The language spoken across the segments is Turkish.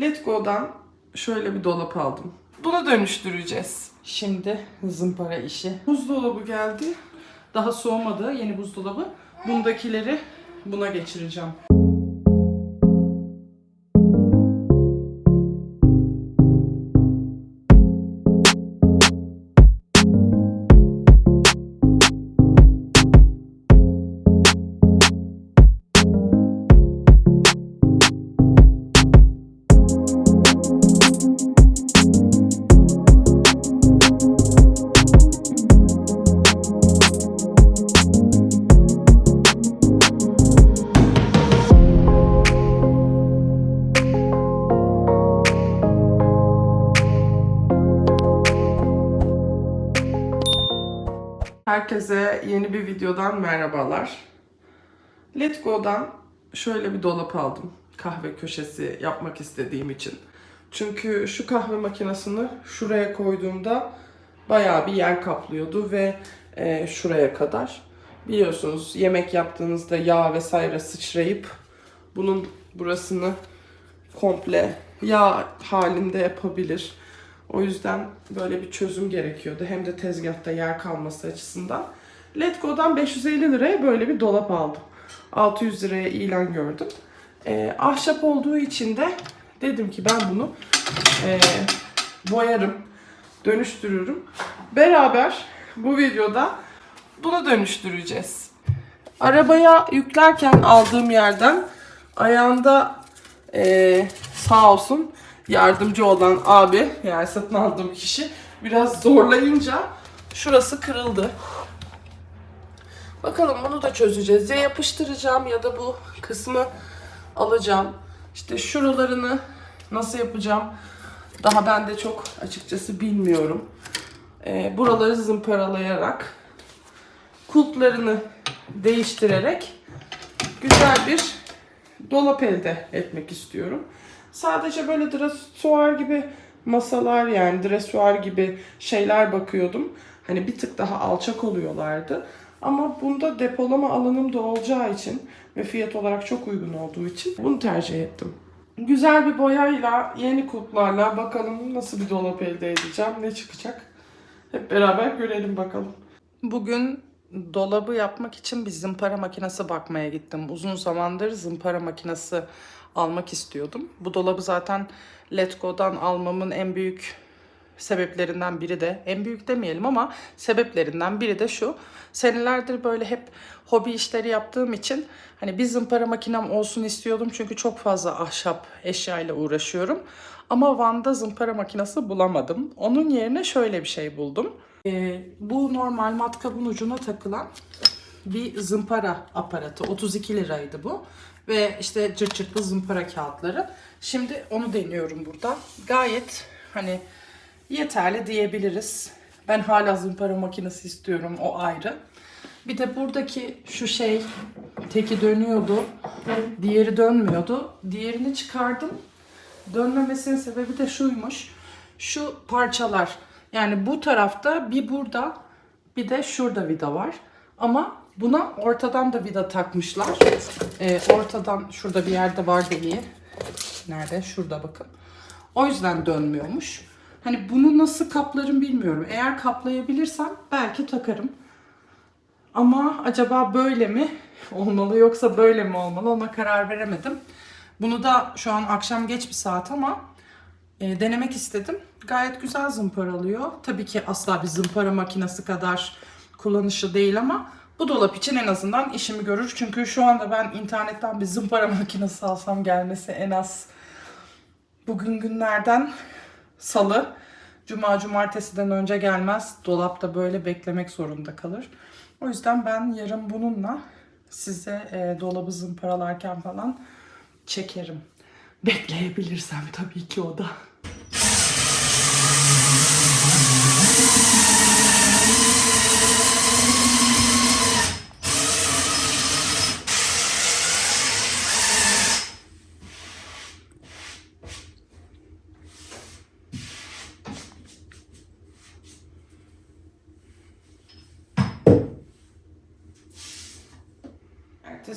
Letgo'dan şöyle bir dolap aldım. Bunu dönüştüreceğiz. Şimdi zımpara işi. Buzdolabı geldi. Daha soğumadı yeni buzdolabı. Bundakileri buna geçireceğim. Herkese yeni bir videodan merhabalar. Letgo'dan şöyle bir dolap aldım. Kahve köşesi yapmak istediğim için. Çünkü şu kahve makinesini şuraya koyduğumda bayağı bir yer kaplıyordu ve e, şuraya kadar. Biliyorsunuz yemek yaptığınızda yağ vesaire sıçrayıp bunun burasını komple yağ halinde yapabilir. O yüzden böyle bir çözüm gerekiyordu. Hem de tezgahta yer kalması açısından. Letgo'dan 550 liraya böyle bir dolap aldım. 600 liraya ilan gördüm. Ee, ahşap olduğu için de dedim ki ben bunu ee, boyarım, dönüştürürüm. Beraber bu videoda bunu dönüştüreceğiz. Arabaya yüklerken aldığım yerden ayağında ee, sağ olsun yardımcı olan abi yani satın aldığım kişi biraz zorlayınca şurası kırıldı. Bakalım bunu da çözeceğiz. Ya yapıştıracağım ya da bu kısmı alacağım. İşte şuralarını nasıl yapacağım daha ben de çok açıkçası bilmiyorum. Ee, buraları zımparalayarak kulplarını değiştirerek güzel bir dolap elde etmek istiyorum. Sadece böyle dresuar gibi masalar yani dresuar gibi şeyler bakıyordum. Hani bir tık daha alçak oluyorlardı. Ama bunda depolama alanım da olacağı için ve fiyat olarak çok uygun olduğu için bunu tercih ettim. Güzel bir boyayla, yeni kulplarla bakalım nasıl bir dolap elde edeceğim, ne çıkacak. Hep beraber görelim bakalım. Bugün dolabı yapmak için bir zımpara makinesi bakmaya gittim. Uzun zamandır zımpara makinesi almak istiyordum. Bu dolabı zaten Letgo'dan almamın en büyük sebeplerinden biri de, en büyük demeyelim ama sebeplerinden biri de şu. Senelerdir böyle hep hobi işleri yaptığım için hani bir zımpara makinem olsun istiyordum. Çünkü çok fazla ahşap eşyayla uğraşıyorum. Ama Van'da zımpara makinesi bulamadım. Onun yerine şöyle bir şey buldum. Ee, bu normal matkabın ucuna takılan bir zımpara aparatı. 32 liraydı bu. Ve işte cırt cırtlı zımpara kağıtları. Şimdi onu deniyorum burada. Gayet hani yeterli diyebiliriz. Ben hala zımpara makinesi istiyorum o ayrı. Bir de buradaki şu şey teki dönüyordu. Diğeri dönmüyordu. Diğerini çıkardım. Dönmemesinin sebebi de şuymuş. Şu parçalar yani bu tarafta bir burada bir de şurada vida var. Ama buna ortadan da vida takmışlar. Ee, ortadan şurada bir yerde var deliği. Nerede? Şurada bakın. O yüzden dönmüyormuş. Hani bunu nasıl kaplarım bilmiyorum. Eğer kaplayabilirsem belki takarım. Ama acaba böyle mi olmalı yoksa böyle mi olmalı ona karar veremedim. Bunu da şu an akşam geç bir saat ama e, denemek istedim. Gayet güzel zımparalıyor. Tabii ki asla bir zımpara makinesi kadar kullanışlı değil ama bu dolap için en azından işimi görür. Çünkü şu anda ben internetten bir zımpara makinesi alsam gelmesi en az bugün günlerden salı. Cuma cumartesiden önce gelmez. Dolapta böyle beklemek zorunda kalır. O yüzden ben yarın bununla size e, dolabı zımparalarken falan çekerim. Bekleyebilirsem tabii ki o da.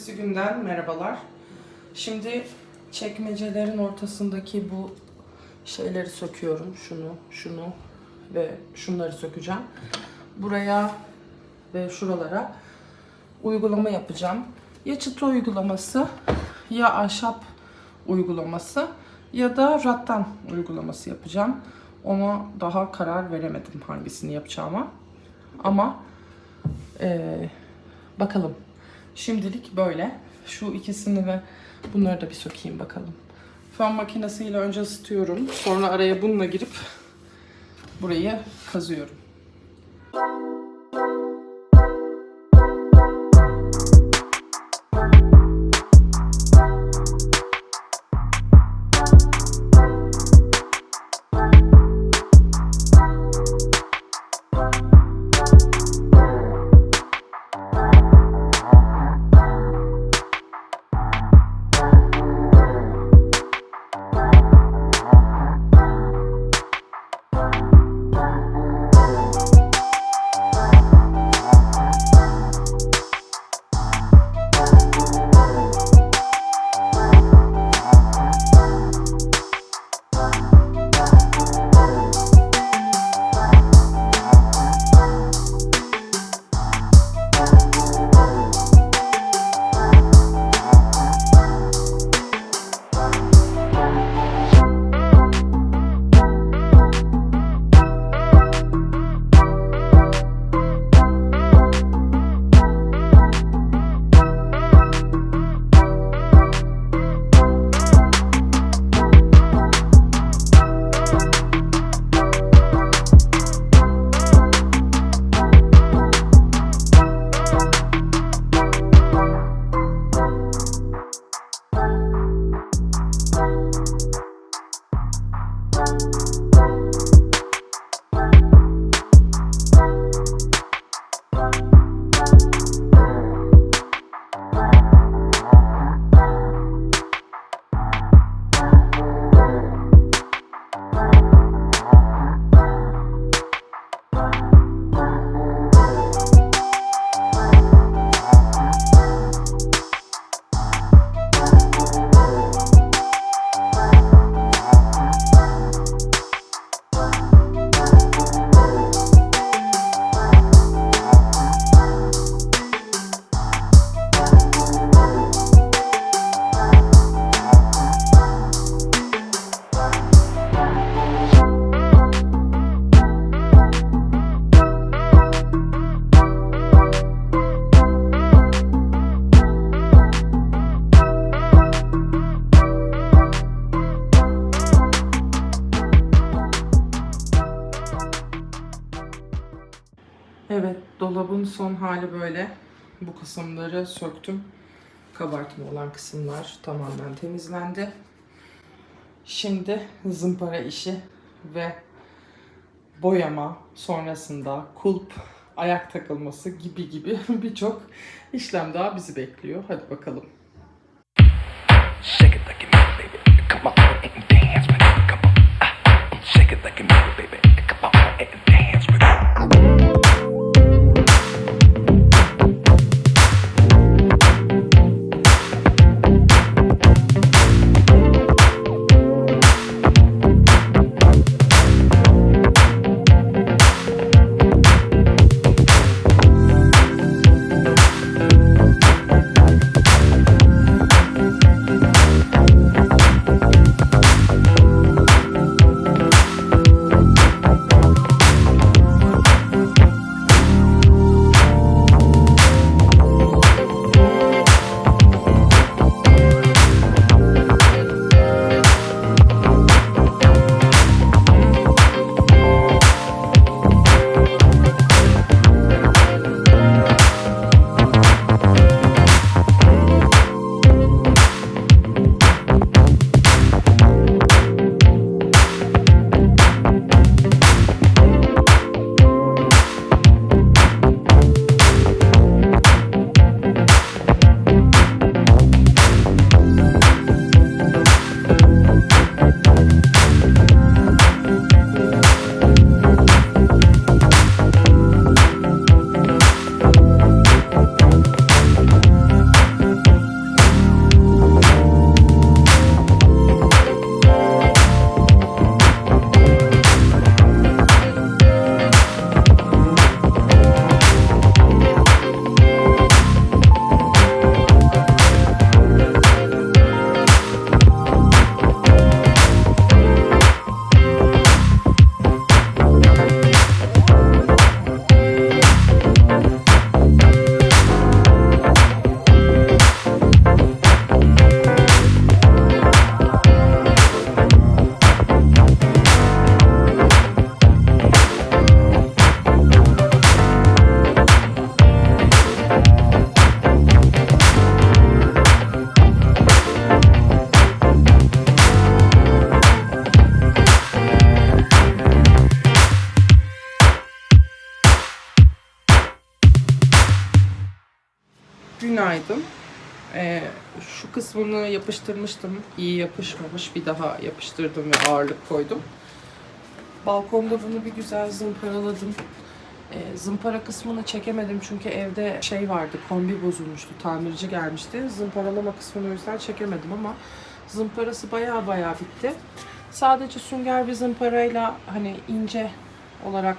Ertesi günden merhabalar. Şimdi çekmecelerin ortasındaki bu şeyleri söküyorum. Şunu, şunu ve şunları sökeceğim. Buraya ve şuralara uygulama yapacağım. Ya çıta uygulaması ya ahşap uygulaması ya da rattan uygulaması yapacağım. Ona daha karar veremedim hangisini yapacağıma. Ama eee, bakalım. Şimdilik böyle. Şu ikisini ve bunları da bir sökeyim bakalım. Fön makinesiyle önce ısıtıyorum. Sonra araya bununla girip burayı kazıyorum. Son hali böyle. Bu kısımları söktüm. Kabartma olan kısımlar tamamen temizlendi. Şimdi zımpara işi ve boyama sonrasında kulp, ayak takılması gibi gibi birçok işlem daha bizi bekliyor. Hadi bakalım. Shake it like you it, baby. Come on dance. Come on. Shake it like you it, baby. Come on and kısmını yapıştırmıştım. İyi yapışmamış. Bir daha yapıştırdım ve ağırlık koydum. Balkonda bunu bir güzel zımparaladım. Ee, zımpara kısmını çekemedim çünkü evde şey vardı, kombi bozulmuştu, tamirci gelmişti. Zımparalama kısmını o yüzden çekemedim ama zımparası baya baya bitti. Sadece sünger bir zımparayla hani ince olarak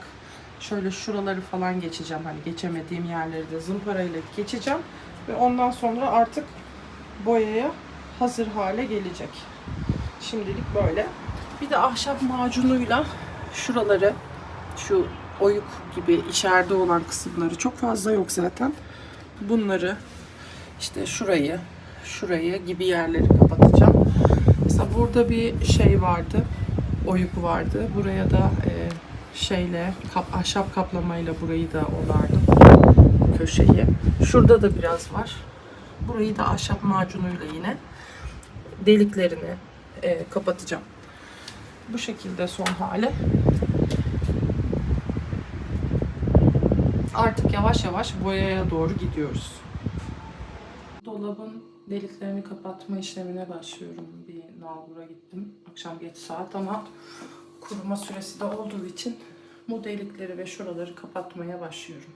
şöyle şuraları falan geçeceğim. Hani geçemediğim yerleri de zımparayla geçeceğim. Ve ondan sonra artık boyaya hazır hale gelecek. Şimdilik böyle. Bir de ahşap macunuyla şuraları şu oyuk gibi içeride olan kısımları çok fazla yok zaten. Bunları işte şurayı, şurayı gibi yerleri kapatacağım. Mesela burada bir şey vardı. Oyuk vardı. Buraya da e, şeyle kap, ahşap kaplamayla burayı da onardım. Köşeyi. Şurada da biraz var. Burayı da ahşap macunuyla yine deliklerini e, kapatacağım. Bu şekilde son hali. Artık yavaş yavaş boyaya doğru gidiyoruz. Dolabın deliklerini kapatma işlemine başlıyorum. Bir nalbura gittim. Akşam geç saat ama kuruma süresi de olduğu için bu delikleri ve şuraları kapatmaya başlıyorum.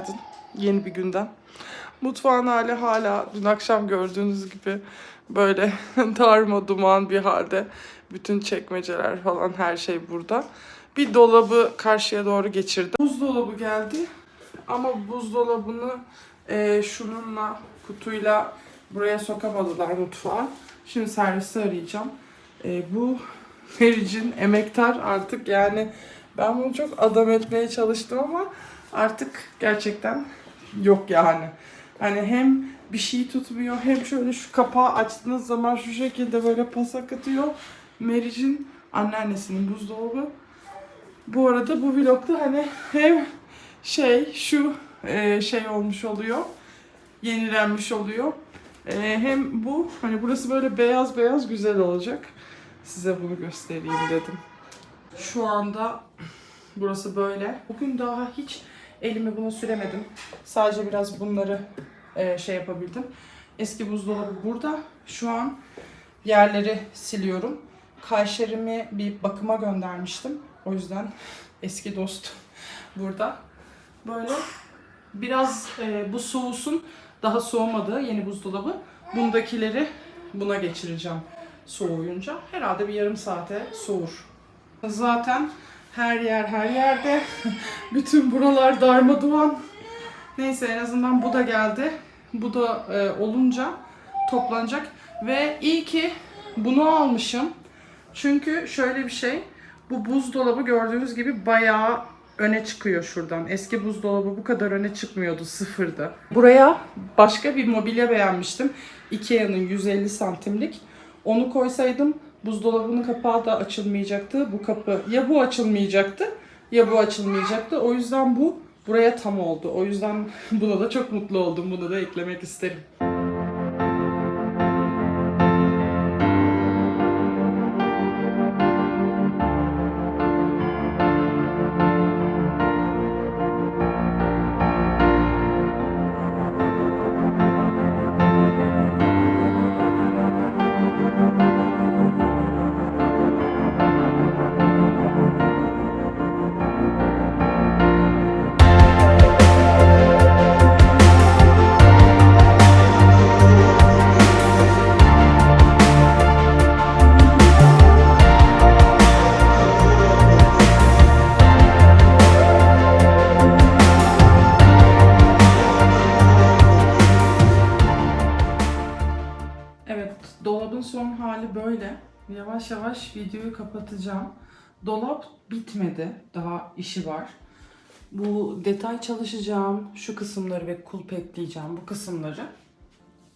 Günaydın. Yeni bir günden. Mutfağın hali hala dün akşam gördüğünüz gibi böyle darma duman bir halde. Bütün çekmeceler falan her şey burada. Bir dolabı karşıya doğru geçirdim. Buzdolabı geldi. Ama buzdolabını e, şununla kutuyla buraya sokamadılar mutfağa. Şimdi servisi arayacağım. E, bu Meric'in emektar artık yani ben bunu çok adam etmeye çalıştım ama artık gerçekten yok yani. Hani hem bir şey tutmuyor hem şöyle şu kapağı açtığınız zaman şu şekilde böyle pasak atıyor. Meric'in anneannesinin buzdolabı. Bu arada bu vlogda hani hem şey şu e, şey olmuş oluyor. Yenilenmiş oluyor. E, hem bu hani burası böyle beyaz beyaz güzel olacak. Size bunu göstereyim dedim. Şu anda burası böyle. Bugün daha hiç elimi buna süremedim. Sadece biraz bunları e, şey yapabildim. Eski buzdolabı burada. Şu an yerleri siliyorum. Kayşerimi bir bakıma göndermiştim. O yüzden eski dost burada. Böyle biraz e, bu soğusun. Daha soğumadı yeni buzdolabı. Bundakileri buna geçireceğim soğuyunca. Herhalde bir yarım saate soğur. Zaten her yer her yerde. Bütün buralar darmaduman. Neyse en azından bu da geldi. Bu da e, olunca toplanacak. Ve iyi ki bunu almışım. Çünkü şöyle bir şey. Bu buzdolabı gördüğünüz gibi bayağı öne çıkıyor şuradan. Eski buzdolabı bu kadar öne çıkmıyordu, sıfırdı. Buraya başka bir mobilya beğenmiştim. Ikea'nın 150 santimlik. Onu koysaydım buzdolabının kapağı da açılmayacaktı. Bu kapı ya bu açılmayacaktı ya bu açılmayacaktı. O yüzden bu buraya tam oldu. O yüzden buna da çok mutlu oldum. Bunu da eklemek isterim. Yavaş yavaş videoyu kapatacağım. Dolap bitmedi. Daha işi var. Bu detay çalışacağım. Şu kısımları ve kulp ekleyeceğim. Bu kısımları.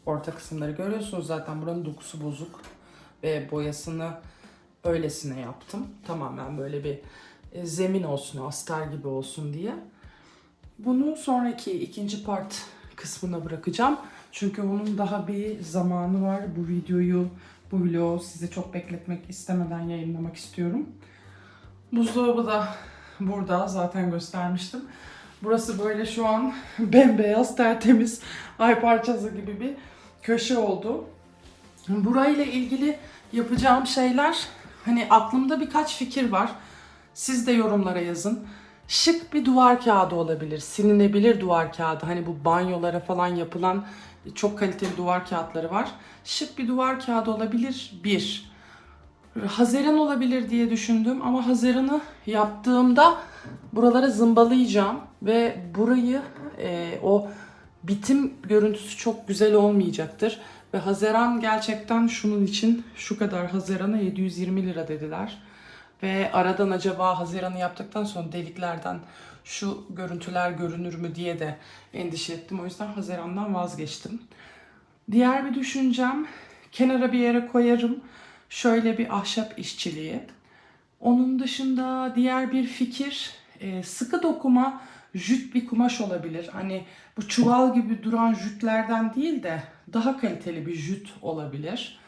Orta kısımları görüyorsunuz zaten buranın dokusu bozuk. Ve boyasını öylesine yaptım. Tamamen böyle bir e, zemin olsun, astar gibi olsun diye. Bunu sonraki ikinci part kısmına bırakacağım. Çünkü onun daha bir zamanı var. Bu videoyu, bu vlogu sizi çok bekletmek istemeden yayınlamak istiyorum. Buzdolabı da burada zaten göstermiştim. Burası böyle şu an bembeyaz tertemiz ay parçası gibi bir köşe oldu. Burayla ilgili yapacağım şeyler hani aklımda birkaç fikir var. Siz de yorumlara yazın. Şık bir duvar kağıdı olabilir. Silinebilir duvar kağıdı. Hani bu banyolara falan yapılan çok kaliteli duvar kağıtları var. Şık bir duvar kağıdı olabilir. Bir. Haziran olabilir diye düşündüm ama Haziran'ı yaptığımda buralara zımbalayacağım ve burayı e, o bitim görüntüsü çok güzel olmayacaktır. Ve Haziran gerçekten şunun için şu kadar Haziran'a 720 lira dediler. Ve aradan acaba Haziran'ı yaptıktan sonra deliklerden şu görüntüler görünür mü diye de endişe ettim. O yüzden Haziran'dan vazgeçtim. Diğer bir düşüncem kenara bir yere koyarım. Şöyle bir ahşap işçiliği. Onun dışında diğer bir fikir e, sıkı dokuma jüt bir kumaş olabilir. Hani bu çuval gibi duran jütlerden değil de daha kaliteli bir jüt olabilir.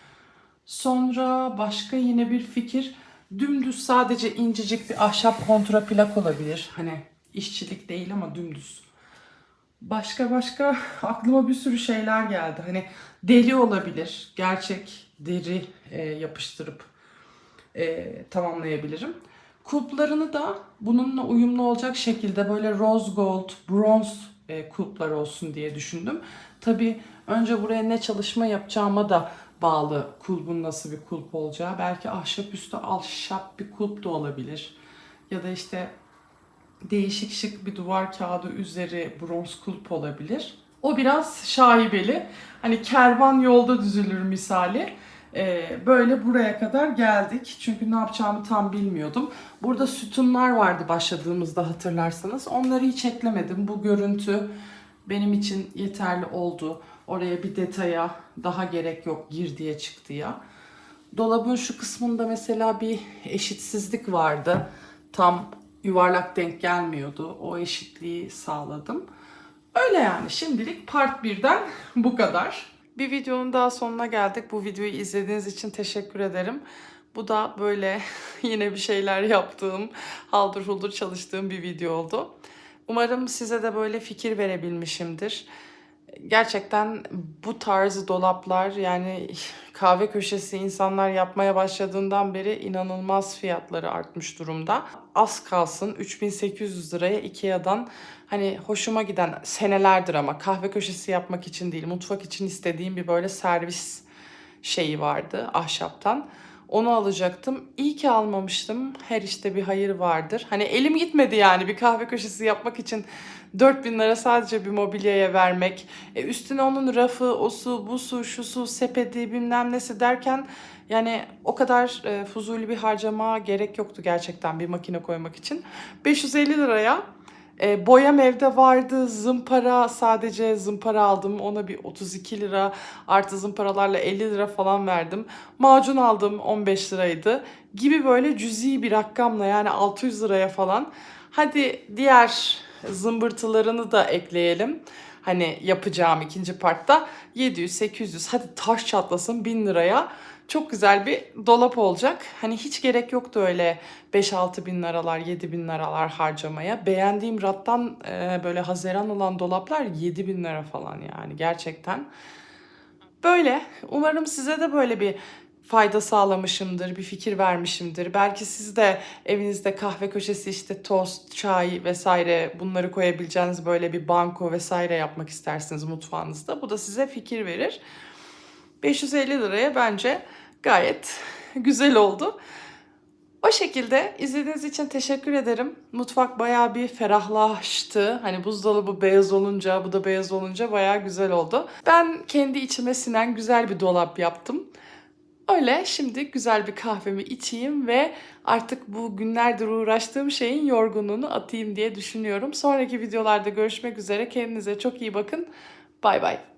Sonra başka yine bir fikir dümdüz sadece incecik bir ahşap kontraplak olabilir. Hani işçilik değil ama dümdüz. Başka başka aklıma bir sürü şeyler geldi. Hani deri olabilir. Gerçek deri e, yapıştırıp e, tamamlayabilirim. Kulplarını da bununla uyumlu olacak şekilde böyle rose gold, bronze e, kulplar olsun diye düşündüm. Tabii önce buraya ne çalışma yapacağıma da bağlı kulbun nasıl bir kulp olacağı. Belki ahşap üstü ahşap bir kulp da olabilir. Ya da işte değişik şık bir duvar kağıdı üzeri bronz kulp olabilir. O biraz şaibeli. Hani kervan yolda düzülür misali. Ee, böyle buraya kadar geldik. Çünkü ne yapacağımı tam bilmiyordum. Burada sütunlar vardı başladığımızda hatırlarsanız. Onları hiç eklemedim. Bu görüntü benim için yeterli oldu. Oraya bir detaya daha gerek yok girdiye çıktıya. Dolabın şu kısmında mesela bir eşitsizlik vardı. Tam yuvarlak denk gelmiyordu. O eşitliği sağladım. Öyle yani şimdilik part 1'den bu kadar. Bir videonun daha sonuna geldik. Bu videoyu izlediğiniz için teşekkür ederim. Bu da böyle yine bir şeyler yaptığım, haldır huldur çalıştığım bir video oldu. Umarım size de böyle fikir verebilmişimdir. Gerçekten bu tarz dolaplar yani kahve köşesi insanlar yapmaya başladığından beri inanılmaz fiyatları artmış durumda. Az kalsın 3800 liraya Ikea'dan hani hoşuma giden senelerdir ama kahve köşesi yapmak için değil mutfak için istediğim bir böyle servis şeyi vardı ahşaptan. Onu alacaktım. İyi ki almamıştım. Her işte bir hayır vardır. Hani elim gitmedi yani bir kahve köşesi yapmak için 4000 lira sadece bir mobilyaya vermek. E üstüne onun rafı, o su, bu su, şu su, sepeti bilmem nesi derken yani o kadar e, fuzuli bir harcama gerek yoktu gerçekten bir makine koymak için. 550 liraya e, boyam evde vardı. Zımpara sadece zımpara aldım. Ona bir 32 lira artı zımparalarla 50 lira falan verdim. Macun aldım 15 liraydı. Gibi böyle cüzi bir rakamla yani 600 liraya falan. Hadi diğer zımbırtılarını da ekleyelim. Hani yapacağım ikinci partta 700 800 hadi taş çatlasın 1000 liraya çok güzel bir dolap olacak. Hani hiç gerek yoktu öyle 5-6 bin liralar, 7 bin liralar harcamaya. Beğendiğim rattan e, böyle haziran olan dolaplar 7 bin lira falan yani gerçekten. Böyle. Umarım size de böyle bir fayda sağlamışımdır, bir fikir vermişimdir. Belki siz de evinizde kahve köşesi işte tost, çay vesaire bunları koyabileceğiniz böyle bir banko vesaire yapmak istersiniz mutfağınızda. Bu da size fikir verir. 550 liraya bence gayet güzel oldu. O şekilde izlediğiniz için teşekkür ederim. Mutfak bayağı bir ferahlaştı. Hani buzdolabı beyaz olunca, bu da beyaz olunca bayağı güzel oldu. Ben kendi içime sinen güzel bir dolap yaptım. Öyle şimdi güzel bir kahvemi içeyim ve artık bu günlerdir uğraştığım şeyin yorgunluğunu atayım diye düşünüyorum. Sonraki videolarda görüşmek üzere. Kendinize çok iyi bakın. Bay bay.